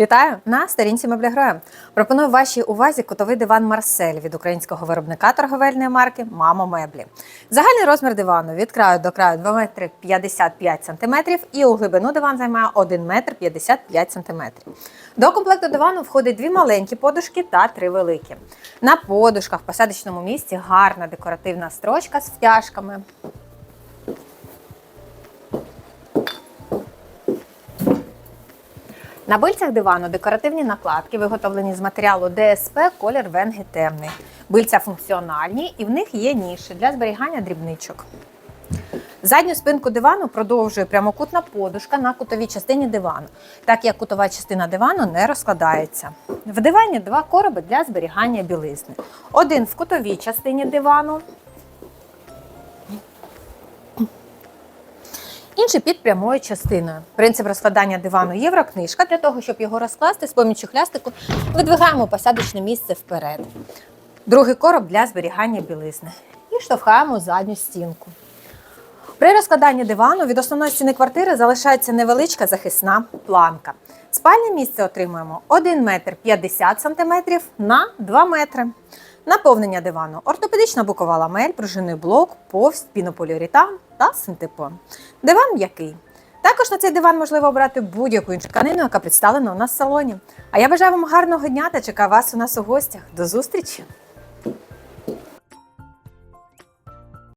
Вітаю на сторінці меблігроя. Пропоную вашій увазі кутовий диван Марсель від українського виробника торговельної марки Мамо Меблі. Загальний розмір дивану від краю до краю 2 метри 55 сантиметрів і у глибину диван займає 1 метр 55 сантиметрів. До комплекту дивану входить дві маленькі подушки та три великі. На подушках в посадочному місці гарна декоративна строчка з втяжками. На бильцях дивану декоративні накладки, виготовлені з матеріалу ДСП, колір венги темний. Бильця функціональні і в них є ніші для зберігання дрібничок. Задню спинку дивану продовжує прямокутна подушка на кутовій частині дивану, так як кутова частина дивану не розкладається. В дивані два короби для зберігання білизни. Один в кутовій частині дивану, інший під прямою частиною. Принцип розкладання дивану єврокнижка. Для того, щоб його розкласти, з поміччю хлястику видвигаємо посадочне місце вперед. Другий короб для зберігання білизни. І штовхаємо задню стінку. При розкладанні дивану від основної стіни квартири залишається невеличка захисна планка. Спальне місце отримуємо 1 метр 50 см на 2 метри. Наповнення дивану ортопедична бокова ламель, пружинний блок, повсть, пінополіуретан та синтепон. Диван м'який. Також на цей диван можливо обрати будь-яку іншу тканину, яка представлена у нас в салоні. А я бажаю вам гарного дня та чекаю вас у нас у гостях. До зустрічі!